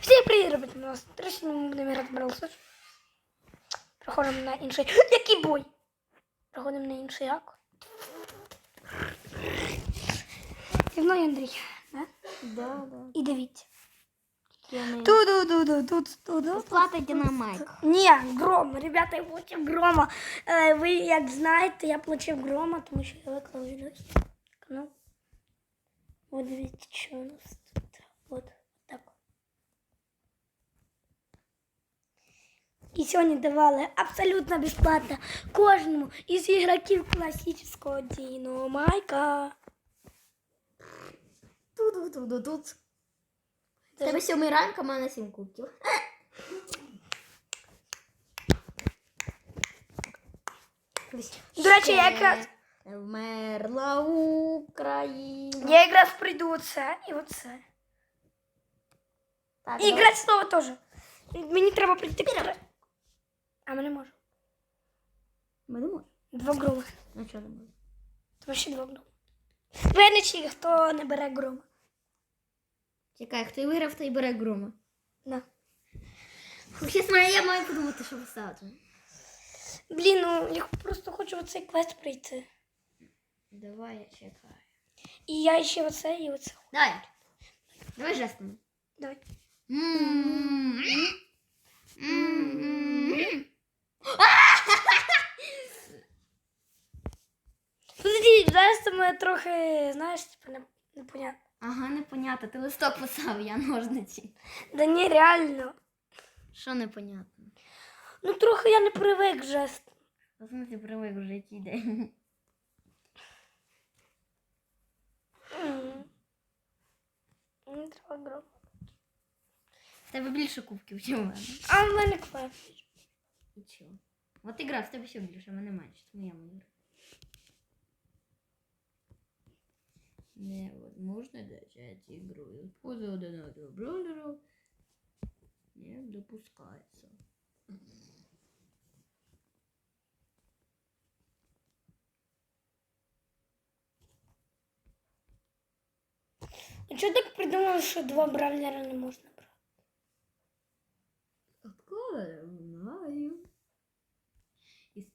Всім привіт, робить у нас. Трішки ми будемо грати Brawl Stars. Переходимо на інший. Який бой? Переходимо на інший як. Зі мною Андрій. Да? Да, да. І дивіться. Ту-ду-ду-ду, тут, туду. плата динамайк. Ні, гром. Ребята, я получив грома. Е, ви як знаєте, я получив грома, тому що я виклав відео. Канал. От дивіться, що у нас тут. От, І сьогодні давали абсолютно безплатно кожному із ігроків класичного Діномайка. Тут, тут, тут, тут. В Тебе сьомий ранок, а в мене сім кубків. До речі, я якраз, Вмерла Україна. я якраз прийду оце і оце. Так, І грати знову теж. Мені треба прийти. А ми не можемо. Ми не можемо. Два грома. Ну чого не можемо? Тому ще два грома. Виничі, хто не бере грома. Чекай, хто виграв, той бере грома. Да. Чесно, я маю подумати, що поставити. Блін, ну я просто хочу оцей квест пройти. Давай, я чекаю. І я ще оце і оце. Давай. Давай жестом. Давай. М-м-м. М-м-м. Подожди, зараз це мене трохи, знаєш, типу, не, непонятно. Ага, непонятно. Ти листок писав, я ножниці. Да ні, реально. Що непонятно? Ну трохи я не привик жест. В смысле привик вже який день. Мені треба грома. В тебе більше кубків, ніж у мене. А в мене квест. І чого? От ігра, в тебе ще більше, а в мене менше, тому я можу. Невозможно начать игру. Поза одинокого бройлеров не допускается. А чого так придумали, що два бравлера не можна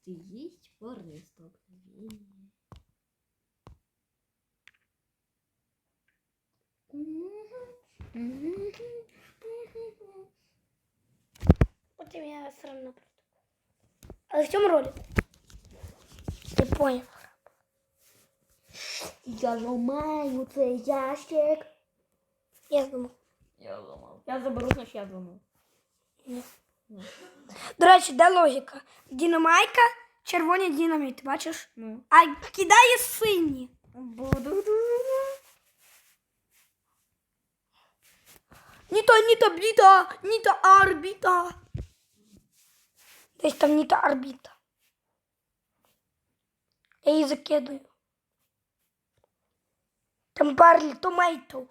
Если есть парные столкновения. Потім я все одно придумаю. Але в цьому ролі. Ти поняв. Я ломаю цей ящик. Я думав. Я ломав. Я заберу, значить я зламав. Ні. До речі, де логіка? Дінамайка, червоні дінаміт, бачиш? Ну. А кидає сині. Буду. Ні то, ні то бліта, ні то арбіта. Десь там ні то арбіта. Я її закидаю. Там Барлі Томейто.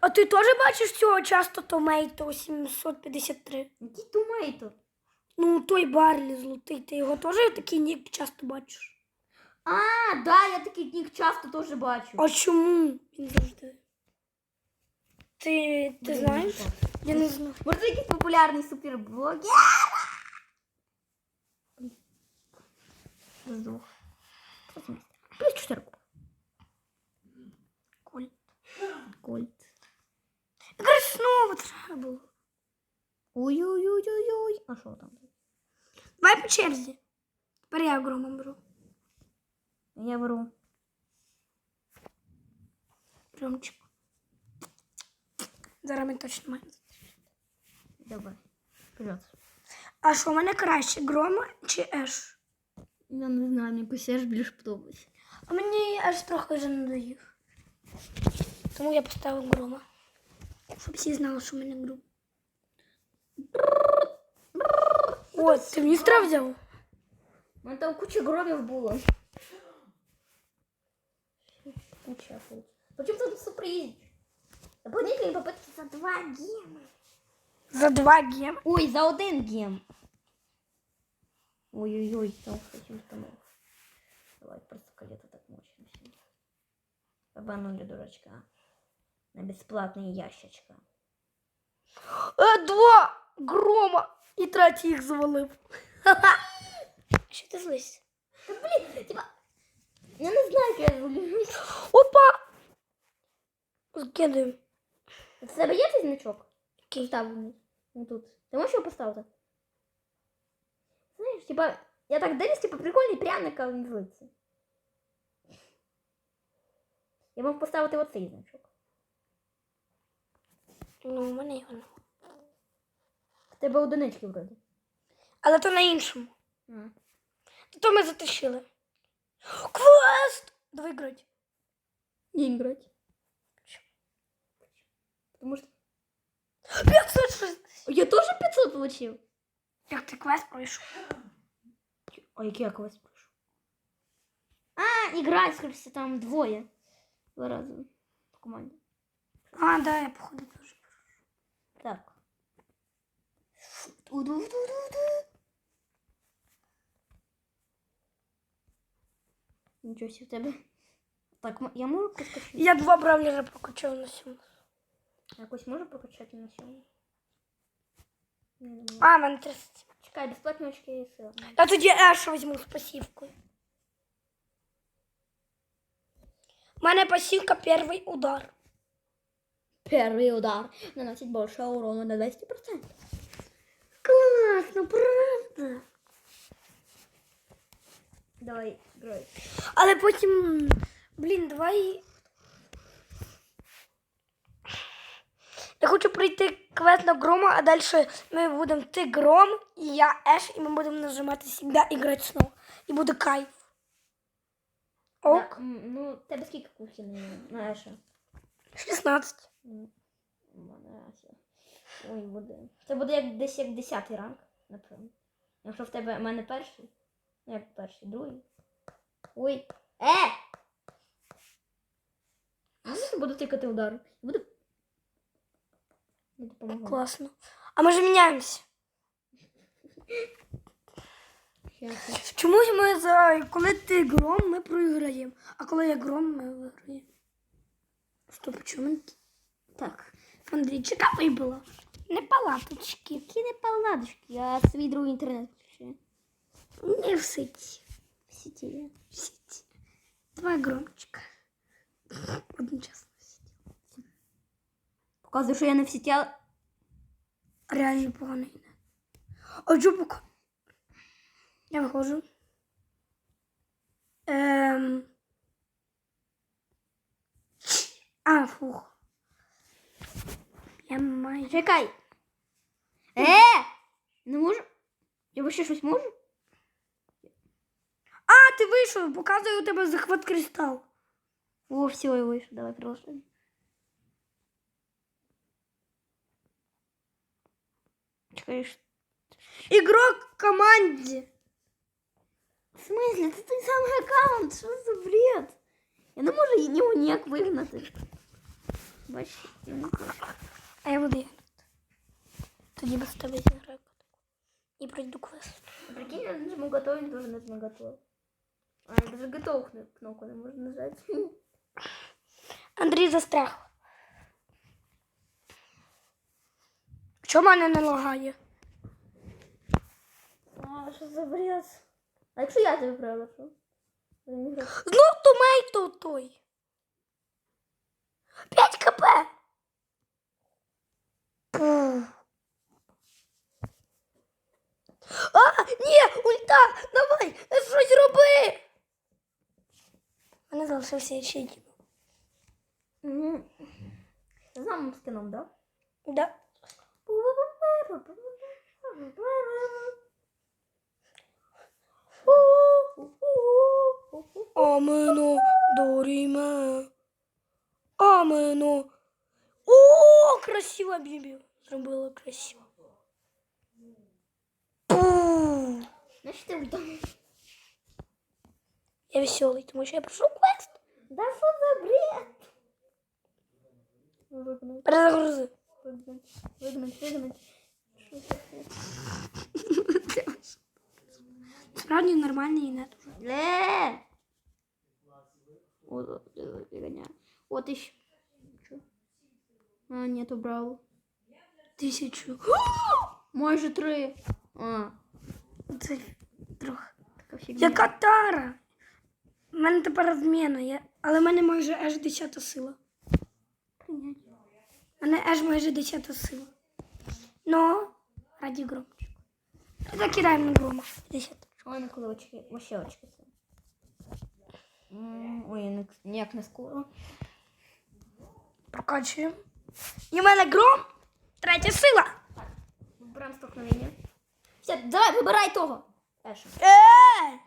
А ти теж бачиш цього часто Томейто 753? Який Томейто? Ну, той Барлі золотий, ти його теж такий нік часто бачиш. А, да, я такий нік часто теж бачу. А чому він завжди? Ти, ти Блін, знаєш? Я не знаю. Може, це якийсь популярний суперблогер? Воздух. Плюс 4. Кольт. Якраз знову треба було. Ой-ой-ой-ой-ой. А що там? Давай по черзі. Тепер я громом беру. Я беру. Громчик. Зараз ми точно маємо. Давай. Вперед. А що в мене краще, грома чи еш? Я не знаю, мені косяж більш подобається. А мені еш трохи вже надоїв. Тому я поставив грома. Щоб всі знали, що в мене гром. О, ти містра взяв? У мене там куча громів було. Куча. Почему тут сюрприз? Дополнительные попытки за два гема. За два гем. Ой, за один гем. Ой-ой-ой, там хотим там. Давай просто колето так мощно. Обманули дурачка. На бесплатные ящичка. Е, третій їх завалив. Ха-ха. Що ти злись? Та блін, типа. Я не знаю, як я злюсь. Опа! Закидуємо. У тебе є цей значок? Який? Поставлений. Ну тут. Ти можеш його поставити? Знаєш, типа, я так дивлюсь, типа, прикольний пряник, але він злиться. Я мав поставити оцей значок. Ну, у мене його немає. В тебе одинички вроді. Але то на іншому. А. То ми затишили. Квест! Давай грати. Не играть. Потому что 560. я тоже 500 получил. Як ти квест пройшов? А який я квест пройшов? А, играть, скоріше, там двоє. Два рази в команді. А, да, я походу теж. Так. Нічого себе в тебе. Так, я можу проскочити? Я два бравлера прокачав на сьому. Якось можу прокачати на сьому? А, мене 30. Чекай, безплатні очки і сила. Я тоді Еш візьму з пасівкою. У мене пасівка перший удар. Первый удар наносит больше урона на 200%. Класно, правда. Давай, играй. Але потім, блін, давай. Я хочу пройти квест на грома, а далі ми будемо ти гром, і я Еш, і ми будемо нажимати і грати знову. І буде кайф. Ок, Да, ну, тебе скільки кухів на, Еша? 16. У мене. Ой, буде. Це буде як десь як 10 ранг, напевно. Якщо в тебе в мене перший. Ну, як перший, другий. Ой. Е! Ну, я буду тикати удар. Буду. Не допомагаю. Класно. А ми ж міняємося. Чомусь ми за коли ти гром, ми проіграємо. А коли я гром, ми виграємо. Стоп, чому? Так. Андрійчика вибила. Не палаточки. Які не паладочки, а свій другий інтернет включи. Не в сеті. В сіті є. В сеті. Два громчика. Одночасно в сеті. Показую, що я не в сіті, але Реально поганий. А чого пока? Я виходжу. Ем... А, фух. Я майже... Чекай. Е! Не можу. Я ще щось можу? А, ти вийшов, показує у тебе захват кристал. О, все, я вийшов. Давай приглашаємо. Чекай, що- Игрок в команде. В смысле? Це той самий аккаунт? Що за бред? Я не можу її- його ніяк вигнати. Бачиш, я не хочу. А я буду играть. Тоді без тебе зіграю. І пройду квест. Прикинь, я нажму готов, він тоже нажме готов. А, я даже готов кнопку не можу нажати. Андрій застряг. Чому мене не лагає? А, що за бред? А якщо я тебе приглашу? Знов томейто той. 5 кп. А, ні, ульта, давай, щось роби. Мене залишився ще один. Мгм. З самим скином, да? Да. Амено, Доріме. Амено. О, красиво бібі. Зробила красиво. Пу. Значить ти вдома. Я веселий, тому що я пройшов квест. Да що за бред? Вигнать, Перезагрузи. вигнать, вигнать, вигнать. Що це? Справді нормальний інет. Ле! О, фигня. Вот еще. Чё? А, нет, убрал. Тисячу. Майже три. А, Це трохи. така фігня. Яка тара? У мене тепер зміна, я... але в мене майже аж 10 сила. У мене аж майже 10 сила. Ну, раді громче. Так кидаємо на грома. 10. Ой, не коли очки. Вообще очки Ой, ніяк не скоро. Прокачуємо. І в мене гром. Третя сила. Вибираємо столкновення. Все, давай, вибирай того. Перше. Е!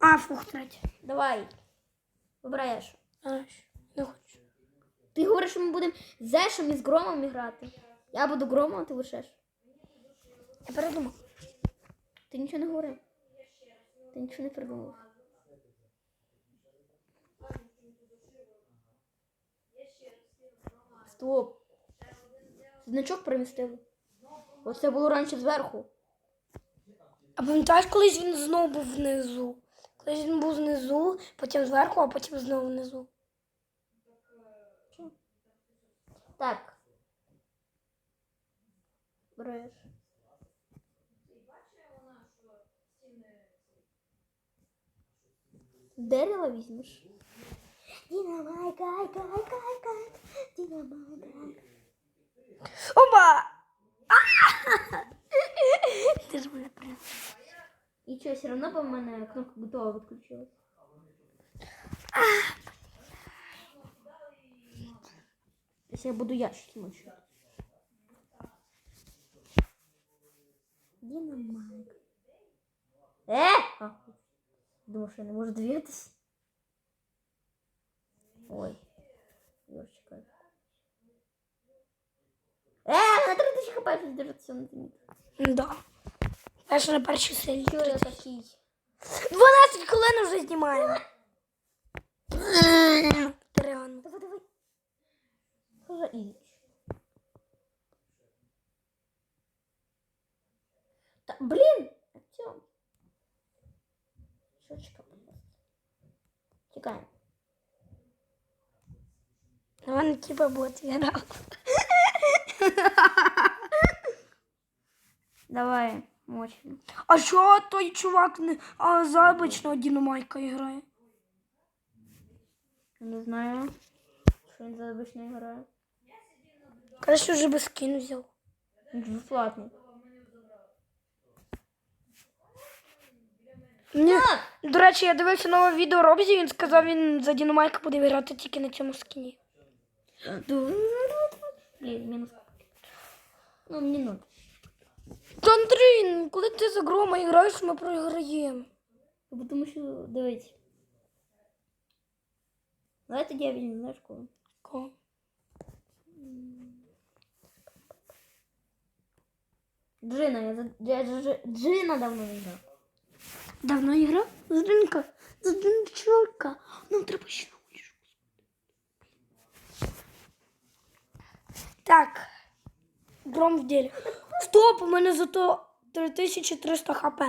А, фух, третя. Давай. Вибираєш. А, що? Не хочу. Ти говориш, що ми будемо з Ешем і з Громом грати. Я буду Громом, а ти будеш Еш. Я передумав. Ти нічого не говорив. Ти нічого не придумав. Стоп. Значок перемістили. Оце було раніше зверху. А пам'ятаєш, колись він знову був внизу? Колись він був знизу, потім зверху, а потім знову внизу. Так. Береш. Дерево візьмеш. Дінамай, кай, кай, кай, кай. Дінамай, кай. Опа! А! Ти ж мене прям. І що, все одно по мене кнопка готова відключилась. Если я буду ящики мочить. Динамайк. Э! А, думаю, что я не можу двигатись. Ой. Ёрчика. Э, на 3000 хп щось держаться на зенит. Да. Перше на першій силі. Чого я такий? 12 хвилин вже знімаємо. Реально. Давай, давай. Що за ізіч? Та, блін! Артем. Щочка, пожалуйста. Тікаємо. Мене типа грав. Давай, мощно. А що той чувак не а, за обичного Дінамайка грає? Не знаю. Що він за обичний грає? Краще вже би скін взяв. Ж. Ні. До речі, я дивився нове відео Робзі, він сказав, він за Дінамайка буде грати тільки на цьому скіні. Блін, мінус. Ну, минут. Та Андрій, ну, коли ти за грома граєш, ми програємо. Тому що, дивись. Давай тоді я візьму, знаєш кого? Ко? Джина, я я Дж- Джина давно не грав. Давно грав? Здринка, здринчорка. Нам треба ще Так. Гром в ділі. Стоп, у мене зато 3300 хп.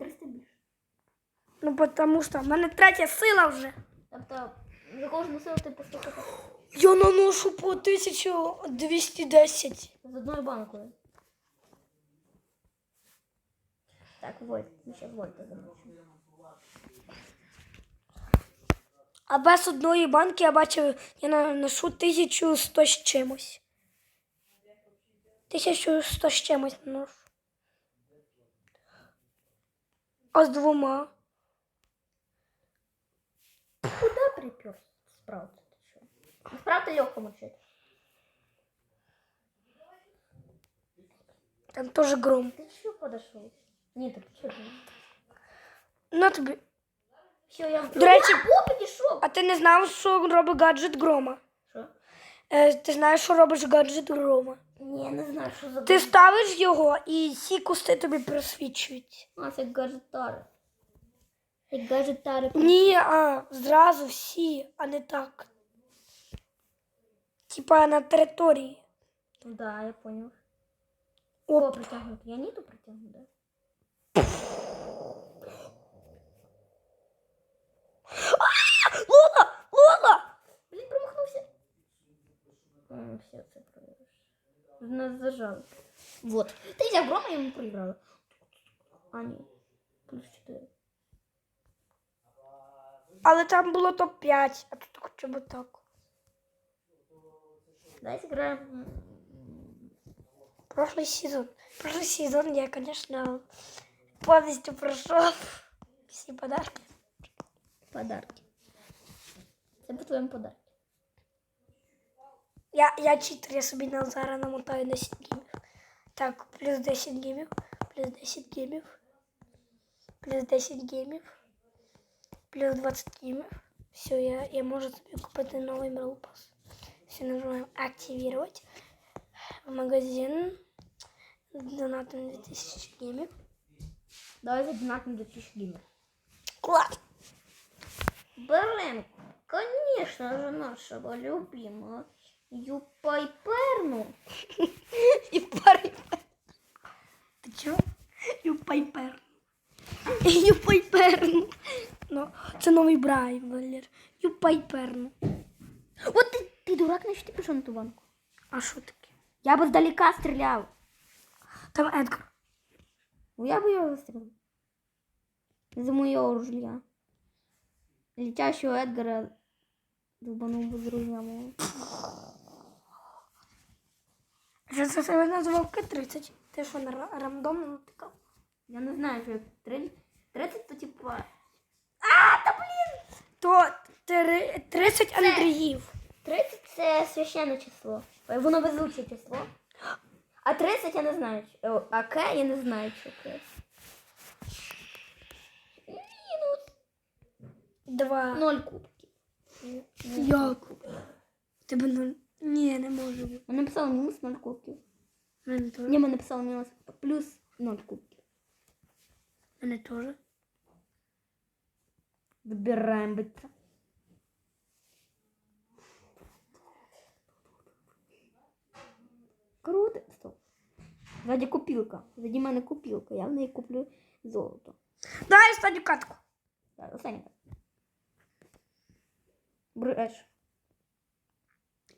300 більше. Ну, потому що в мене третя сила вже. Тобто за кожну силу ти поступити Я наношу по 1210. з одною банкою. Так, Вольт. Ми ще Вольта замочимо. А без одної банки я бачив, я наношу 1100 з чимось. 1100 з чимось наношу. А з двома. Куда припер? Справа ты что? Справа легко мочить. Там теж гром. Ты что подошел? Нет, так что ты? На тобі. Все, я... До речі- О, підійшов! А ти не знав, що робить гаджет грома? Що? Е, ти знаєш, що робиш гаджет грома? Ні, не знаю, що за... Ти ставиш його і всі кусти тобі просвічують. А, це гаджетари. Як гаджетари. Ні, а зразу всі, а не так. Типа на території. Да, я понял. Оп. О, притягнути. Я ніту притягну, да? Луна! Луна! Блін, про я це проіграш. Нас зажали. Вот. Ти взяв грома і ми проіграли. А, ні. Плюс 4. Але там було топ-5, а тут хоча б так. Давай зіграємо. Прошлый сезон. Прошлый сезон я, конечно, полностью прошел все подарки. Подарки. Це по твоєму подарки. Я, я читер, я собі на зараз намотаю 10 гемів. Так, плюс 10 гемів, плюс 10 гемів, плюс 10 гемів, плюс 20 гемів. Все, я, я можу собі купити новий Brawl Pass. Все, нажимаем активировать. В магазин. Донатом 2000 гемів. Давай задонатимо до 1000 гімів. Класс! Берем, конечно же, нашего любимого Юпайперну. І пайпер. Ти чого? Юпайпер. Юпайперну. Ну, це новий брайвелер. Юпайперну. От ти, ти дурак, значить ти пішов на ту банку. А що таке? Я би здалека стріляв. Там Едгар. Ну я бы его застрелил. Из-за моего ружья. Летящего Эдгара долбанул бы с ружья моего. Що це себе назвав К-30? Ти що, на рандомно натикав? Я не знаю, это 30, 30 то типа... То три- 30 Андріїв. 30 це священне число. Воно везуче число. А 30 я не знаю. о, А К я не знаю, що К. Мінус. Два. Ноль кубків. Як? Тебе нуль. Ні, не може бути. Я написала мінус 0 кубків. Мене теж. Ні, ми написали мінус плюс 0 кубків. Мене теж. Выбираем быстро. Круто. Стоп. Ззаді купілка. Ззаді мене купілка. Я в неї куплю золото. Дай останню катку. Так, останнє. Бреш.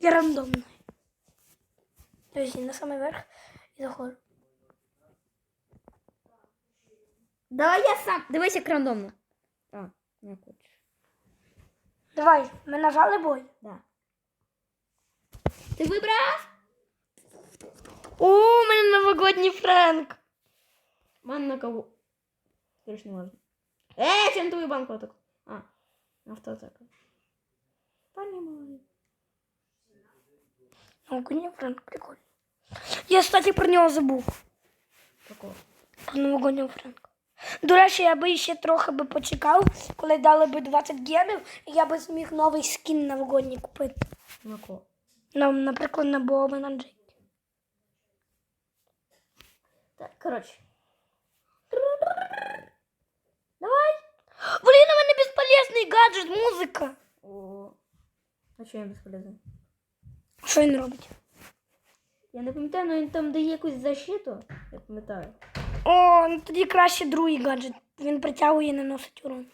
Я рандомний. Тобто на самий верх і заходжу. Давай я сам. Дивись, як рандомно. А, не хочеш. Давай, ми нажали бой. Да. Ти вибрав? О, у мене новогодній Френк. Ман на кого? Короче, не важно. Эй, чем твою банку атаку? А, автоатака. Понимаю. Новогодній Френк, прикольно. Я, кстати, про нього забув. Какого? Про новогоднього Френка. До речі, я би ще трохи би почекав, коли дали би 20 гемів, я би зміг новий скін новогодній купити. На кого? Нам, наприклад, на Боба на Джейкі. Так, короче. Давай. Блін, у мене безполезний гаджет, музика. О. А що я безполезний? Що він робить? Я не пам'ятаю, але він там дає якусь защиту, я пам'ятаю. О, ну тоді краще другий гаджет. Він притягує і наносить урон.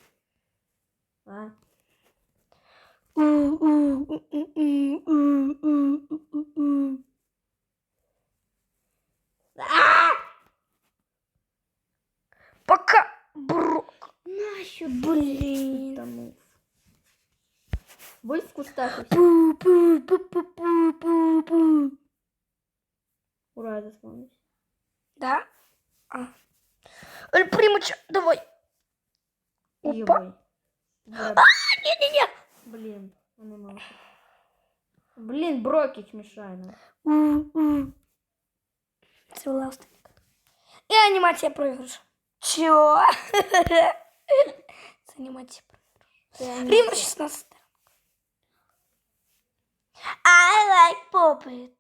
А. Пока брок. Нащо блін. Будь в смішально. Mm -mm. Це власник. І анімація проіграш. Чо? Це анімація 16. I like puppet.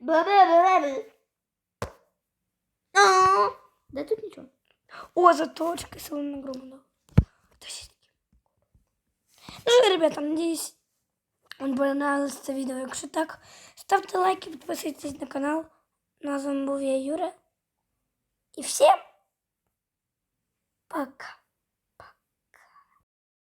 Бе-бе-бе-бе. А? Да тут ничего. О, заточка Соломона Громова. Ну, ребята, надеюсь, вам понравилось это видео. Если так, ставте лайки, підписуйтесь на канал. На з був я, Юра. І всім пока.